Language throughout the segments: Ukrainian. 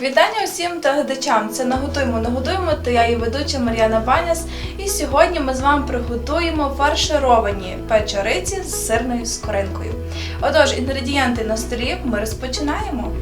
Вітання усім глядачам! Це наготуємо, наготуємо та я і ведуча Мар'яна Баняс. І сьогодні ми з вами приготуємо фаршировані печориці з сирною скоринкою. Отож, інгредієнти на столі ми розпочинаємо.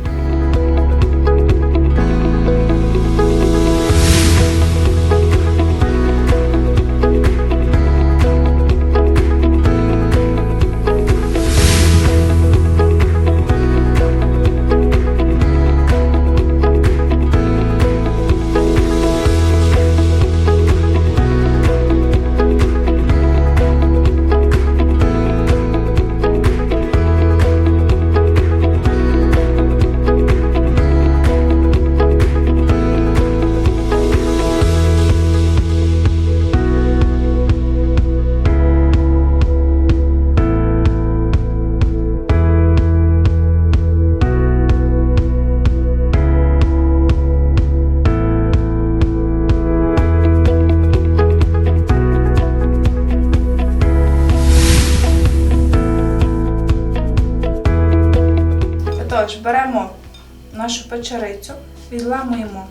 Печерицю, відламуємо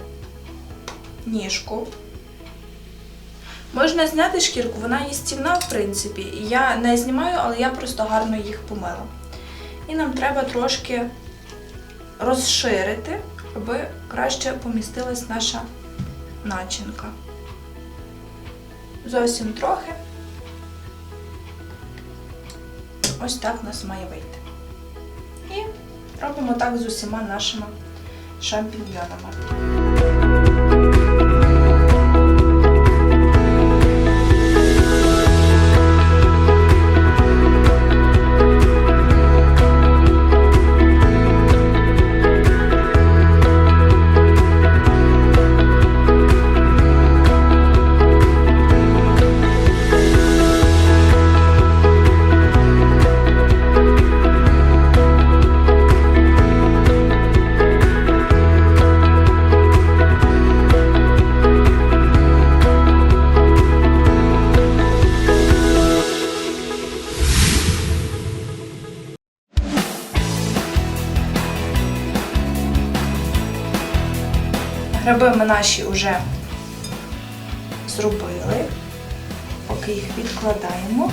ніжку. Можна зняти шкірку, вона їстівна, в принципі. Я не знімаю, але я просто гарно їх помила. І нам треба трошки розширити, аби краще помістилась наша начинка. Зовсім трохи. Ось так у нас має вийти. І робимо так з усіма нашими şampinyonuma. Гриби ми наші вже зробили, поки їх відкладаємо.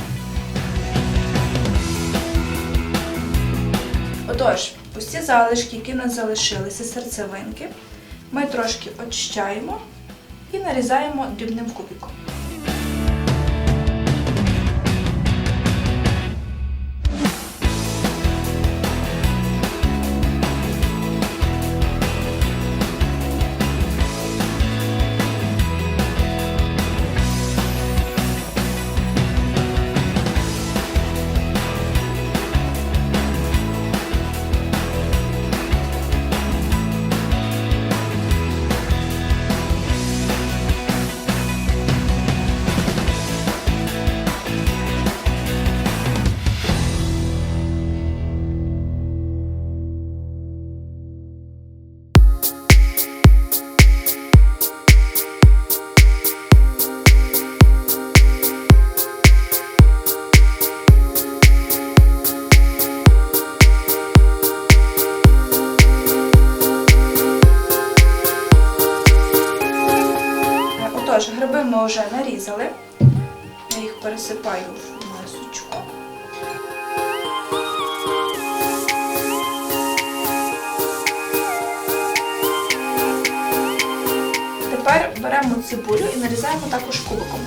Отож, усі залишки, які в нас залишилися, серцевинки, ми трошки очищаємо і нарізаємо дрібним кубиком. Вже нарізали. Я їх пересипаю в масочку. Тепер беремо цибулю і нарізаємо також кубиком.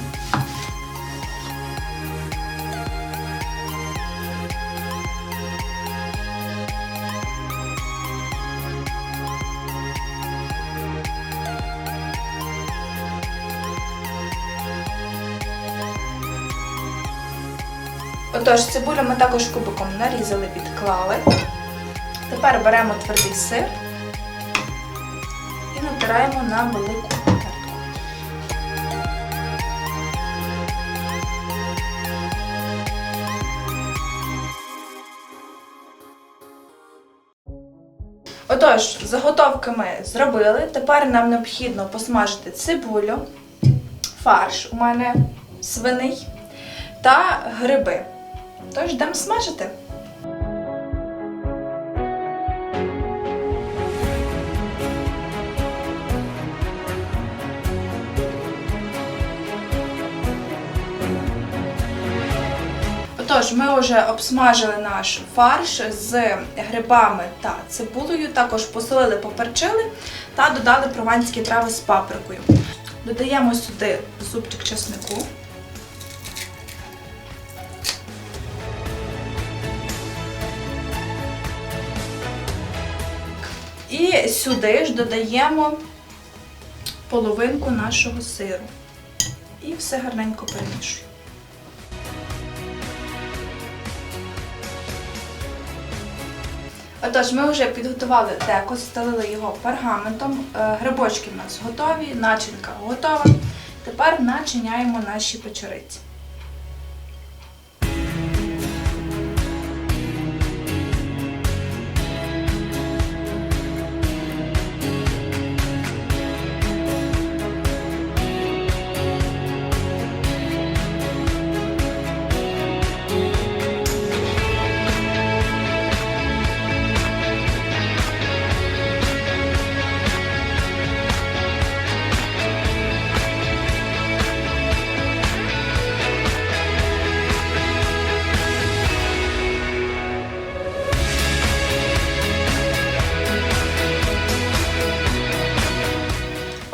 Отож, цибулю ми також кубиком нарізали, відклали. Тепер беремо твердий сир і натираємо на велику тертку. Отож, заготовки ми зробили. Тепер нам необхідно посмажити цибулю, фарш у мене свиний та гриби. Тож йдемо смажити. Тож, ми вже обсмажили наш фарш з грибами та цибулею, також посолили, поперчили та додали прованські трави з паприкою. Додаємо сюди зубчик чеснику. І сюди ж додаємо половинку нашого сиру. І все гарненько перемішуємо. Отож, ми вже підготували деко, застелили його пергаментом. Е, Грибочки в нас готові, начинка готова. Тепер начиняємо наші печериці.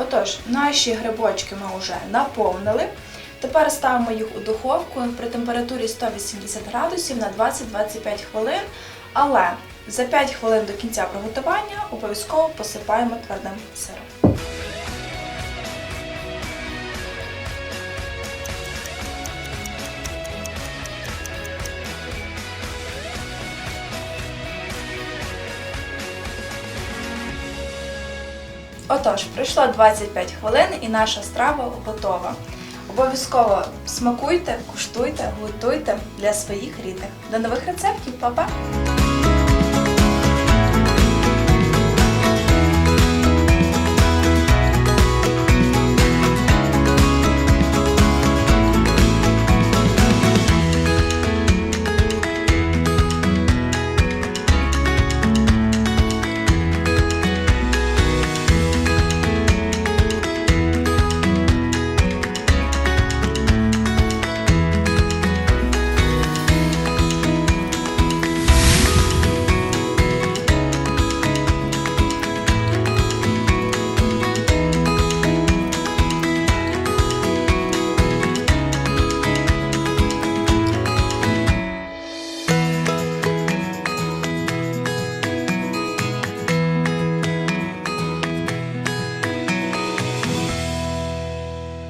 Отож, наші грибочки ми вже наповнили. Тепер ставимо їх у духовку при температурі 180 градусів на 20-25 хвилин. Але за 5 хвилин до кінця приготування обов'язково посипаємо твердим сиром. Отож, пройшло 25 хвилин і наша страва готова. Обов'язково смакуйте, куштуйте, готуйте для своїх рідних. До нових рецептів, Па-па!